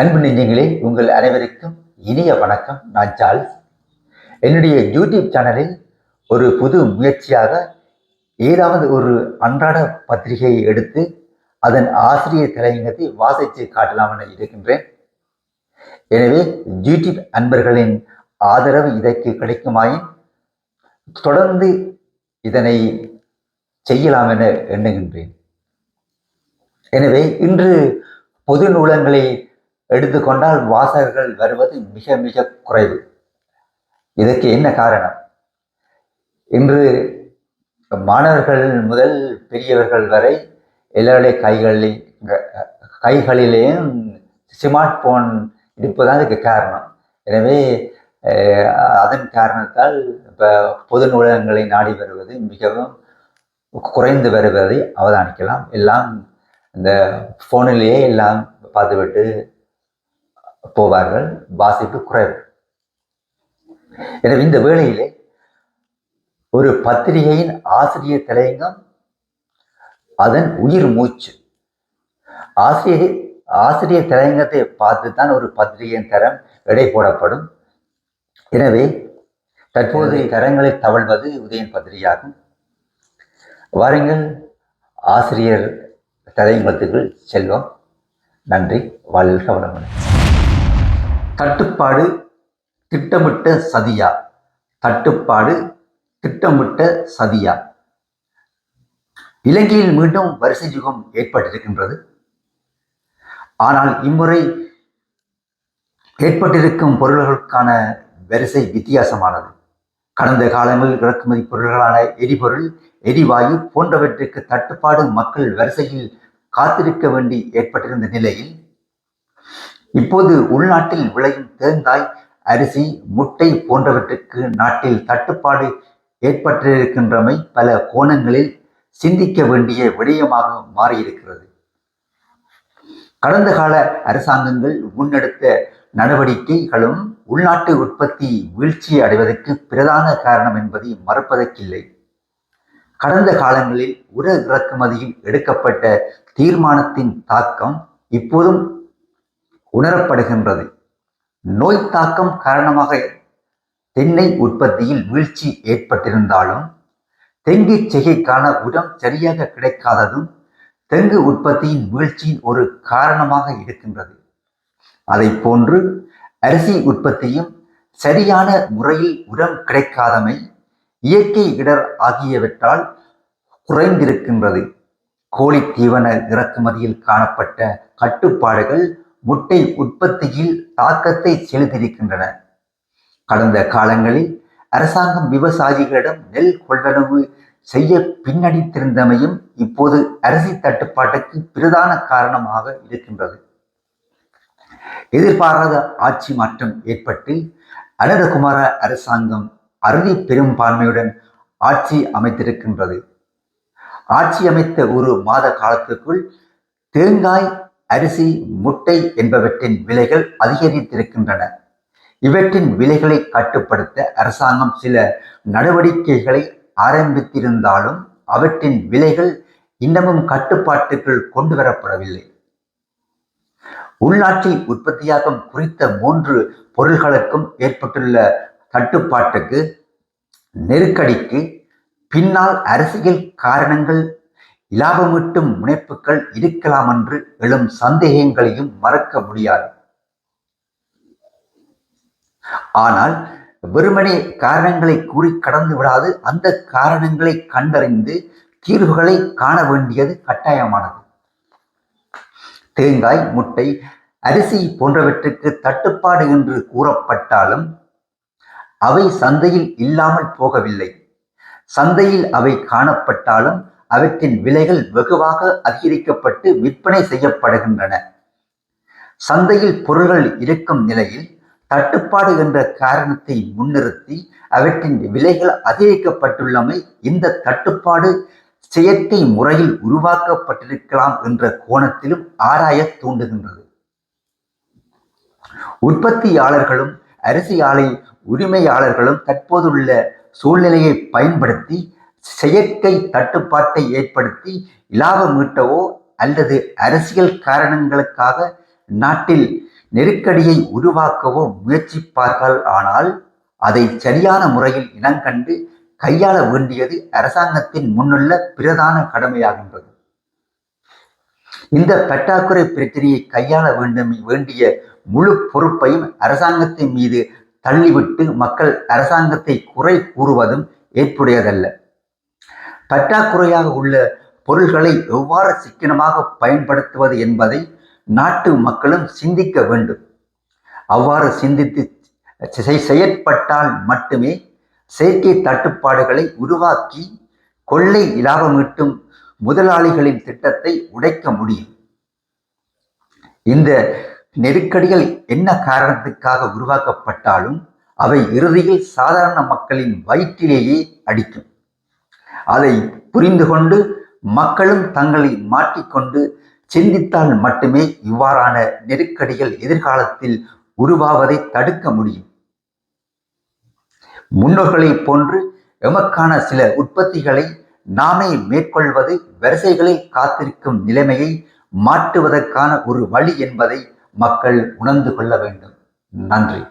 அன்பு நெஞ்சங்களே உங்கள் அனைவருக்கும் இனிய வணக்கம். நான் சார்ல்ஸ். என்னுடைய யூடியூப் சேனலில் ஒரு புது முயற்சியாக ஏதாவது ஒரு அன்றாட பத்திரிகையை எடுத்து அதன் ஆசிரியர் தலையங்கத்தை வாசித்து காட்டலாம் என இருக்கின்றேன். எனவே யூடியூப் அன்பர்களின் ஆதரவு இதற்கு கிடைக்குமாயின் தொடர்ந்து இதனை செய்யலாம் என எண்ணுகின்றேன். எனவே இன்று பொது நூலங்களை எடுத்துக்கொண்டால் வாசகர்கள் வருவது மிக மிக குறைவு. இதற்கு என்ன காரணம்? இன்று மாணவர்கள் முதல் பெரியவர்கள் வரை எல்லாருடைய கைகளில் கைகளிலேயும் ஸ்மார்ட் போன் இருப்பதுதான் இதுக்கு காரணம். எனவே அதன் காரணத்தால் இப்போ பொது நூலகங்களை நாடி வருவது மிகவும் குறைந்து வருவதை அவதானிக்கலாம். எல்லாம் இந்த ஃபோனிலேயே எல்லாம் பார்த்துவிட்டு போவார்கள் வாசிப்பு குறைவு. எனவே இந்த வேளையிலே ஒரு பத்திரிகையின் ஆசிரியர் தலையங்கம் அதன் உயிர் மூச்சு. ஆசிரியர் ஆசிரியர் தலையங்கத்தை பார்த்து தான் ஒரு பத்திரிகையின் தரம் எடை போடப்படும். எனவே தற்போது தரங்களை தவழ்வது உதயன் பத்திரிகையாகும். வாருங்கள் ஆசிரியர் தலையங்கத்துக்குள் செல்வோம். நன்றி வாழ்க வளமுடன். தட்டுப்பாடு திட்டமிட்ட சதியா? தட்டுப்பாடு திட்டமிட்ட சதியா? இலங்கையில் மீண்டும் வரிசை யுகம் ஏற்பட்டிருக்கின்றது. ஆனால் இம்முறை ஏற்பட்டிருக்கும் பொருள்களுக்கான வரிசை வித்தியாசமானது. கடந்த காலங்களில் இறக்குமதி பொருள்களான எரிபொருள் எரிவாயு போன்றவற்றுக்கு தட்டுப்பாடு மக்கள் வரிசையில் காத்திருக்க வேண்டி ஏற்பட்டிருந்த நிலையில் இப்போது உள்நாட்டில் விளையும் தேங்காய் அரிசி முட்டை போன்றவற்றுக்கு நாட்டில் தட்டுப்பாடு ஏற்பட்டிருக்கின்றமை பல கோணங்களில் சிந்திக்க வேண்டிய விடயமாக மாறியிருக்கிறது. கடந்த கால அரசாங்கங்கள் முன்னெடுத்த நடவடிக்கைகளும் உள்நாட்டு உற்பத்தி வீழ்ச்சி அடைவதற்கு பிரதான காரணம் என்பதை மறுப்பதற்கில்லை. கடந்த காலங்களில் உர இறக்குமதியில் எடுக்கப்பட்ட தீர்மானத்தின் தாக்கம் இப்போதும் உணரப்படுகின்றது. நோய் தாக்கம் காரணமாக தென்னை உற்பத்தியில் வீழ்ச்சி ஏற்பட்டிருந்தாலும் தெங்கு செய்கைக்கான உரம் சரியாக கிடைக்காததும் தெங்கு உற்பத்தியின் வீழ்ச்சியின் ஒரு காரணமாக இருக்கின்றது. அதை போன்று அரிசி உற்பத்தியும் சரியான முறையில் உரம் கிடைக்காதமை இயற்கை இடர் ஆகியவற்றால் குறைந்திருக்கின்றது. கோழி தீவன இறக்குமதியில் காணப்பட்ட கட்டுப்பாடுகள் முட்டை உற்பத்தியில் தாக்கத்தை செலுத்தியிருக்கின்றன. கடந்த காலங்களில் அரசாங்கம் விவசாயிகளிடம் நெல் கொள்வனவு செய்ய பின்னடித்திருந்தமையும் இப்போது அரிசி தட்டுப்பாட்டுக்கு பிரதான காரணமாக இருக்கின்றது. எதிர்பாராத ஆட்சி மாற்றம் ஏற்பட்டு அனந்தகுமார அரசாங்கம் அறுதி பெரும்பான்மையுடன் ஆட்சி அமைத்திருக்கின்றது. ஆட்சி அமைத்த ஒரு மாத காலத்துக்குள் தேங்காய் அரிசி முட்டை என்பவற்றின் விலைகள் அதிகரித்திருக்கின்றன. இவற்றின் விலைகளை கட்டுப்படுத்த அரசாங்கம் சில நடவடிக்கைகளை ஆரம்பித்திருந்தாலும் அவற்றின் விலைகள் இன்னமும் கட்டுப்பாட்டுக்குள் கொண்டு வரப்படவில்லை உள்நாட்டில் உற்பத்தியாகும் குறித்த மூன்று பொருள்களுக்கும் ஏற்பட்டுள்ள தட்டுப்பாட்டுக்கு நெருக்கடிக்கு பின்னால் அரசியல் காரணங்கள் இலாபமீட்டும் முனைப்புகள் இருக்கலாம் என்று எழும் சந்தேகங்களையும் மறக்க முடியாது. ஆனால் வெறுமனே காரணங்களை கூறி கடந்து விடாது அந்த காரணங்களை கண்டறிந்து தீர்வுகளை காண வேண்டியது கட்டாயமானது. தேங்காய் முட்டை அரிசி போன்றவற்றுக்கு தட்டுப்பாடு என்று கூறப்பட்டாலும் அவை சந்தையில் இல்லாமல் போகவில்லை. சந்தையில் அவை காணப்பட்டாலும் அவற்றின் விலைகள் வெகுவாக அதிகரிக்கப்பட்டு விற்பனை செய்யப்படுகின்றன. சந்தையில் பொருள்கள் இருக்கும் நிலையில் தட்டுப்பாடு என்ற காரணத்தை முன்னிறுத்தி அவற்றின் விலைகள் அதிகரிக்கப்பட்டுள்ளமை இந்த தட்டுப்பாடு செயற்கை முறையில் உருவாக்கப்பட்டிருக்கலாம் என்ற கோணத்திலும் ஆராய தூண்டுகின்றது. உற்பத்தியாளர்களும் அரிசி ஆலை உரிமையாளர்களும் தற்போதுள்ள சூழ்நிலையை பயன்படுத்தி செயற்கை தட்டுப்பாட்டை ஏற்படுத்தி இலாபம் ஈட்டவோ அல்லது அரசியல் காரணங்களுக்காக நாட்டில் நெருக்கடியை உருவாக்கவோ முயற்சிப்பார்கள் ஆனால் அதை சரியான முறையில் இனங்கண்டு கையாள வேண்டியது அரசாங்கத்தின் முன்னுள்ள பிரதான கடமையாகின்றது. இந்த பற்றாக்குறை பிரச்சனையை கையாள வேண்டும் வேண்டிய முழு பொறுப்பையும் அரசாங்கத்தின் மீது தள்ளிவிட்டு மக்கள் அரசாங்கத்தை குறை கூறுவதும் ஏற்புடையதல்ல. பற்றாக்குறையாக உள்ள பொருள்களை எவ்வாறு சிக்கனமாக பயன்படுத்துவது என்பதை நாட்டு மக்களும் சிந்திக்க வேண்டும். அவ்வாறு சிந்தித்து செயற்பட்டால் மட்டுமே செயற்கை தட்டுப்பாடுகளை உருவாக்கி கொள்ளை இலாபமீட்டும் முதலாளிகளின் திட்டத்தை உடைக்க முடியும். இந்த நெருக்கடிகள் என்ன காரணத்துக்காக உருவாக்கப்பட்டாலும் அவை இறுதியில் சாதாரண மக்களின் வயிற்றிலேயே அடிக்கும். அதை புரிந்து கொண்டு மக்களும் தங்களை மாற்றிக்கொண்டு சிந்தித்தால் மட்டுமே இவ்வாறான நெருக்கடிகள் எதிர்காலத்தில் உருவாவதை தடுக்க முடியும். முன்னோர்களைப் போன்று எமக்கான சில உற்பத்திகளை நாமே மேற்கொள்வது வரிசைகளில் காத்திருக்கும் நிலைமையை மாற்றுவதற்கான ஒரு வழி என்பதை மக்கள் உணர்ந்து கொள்ள வேண்டும். நன்றி.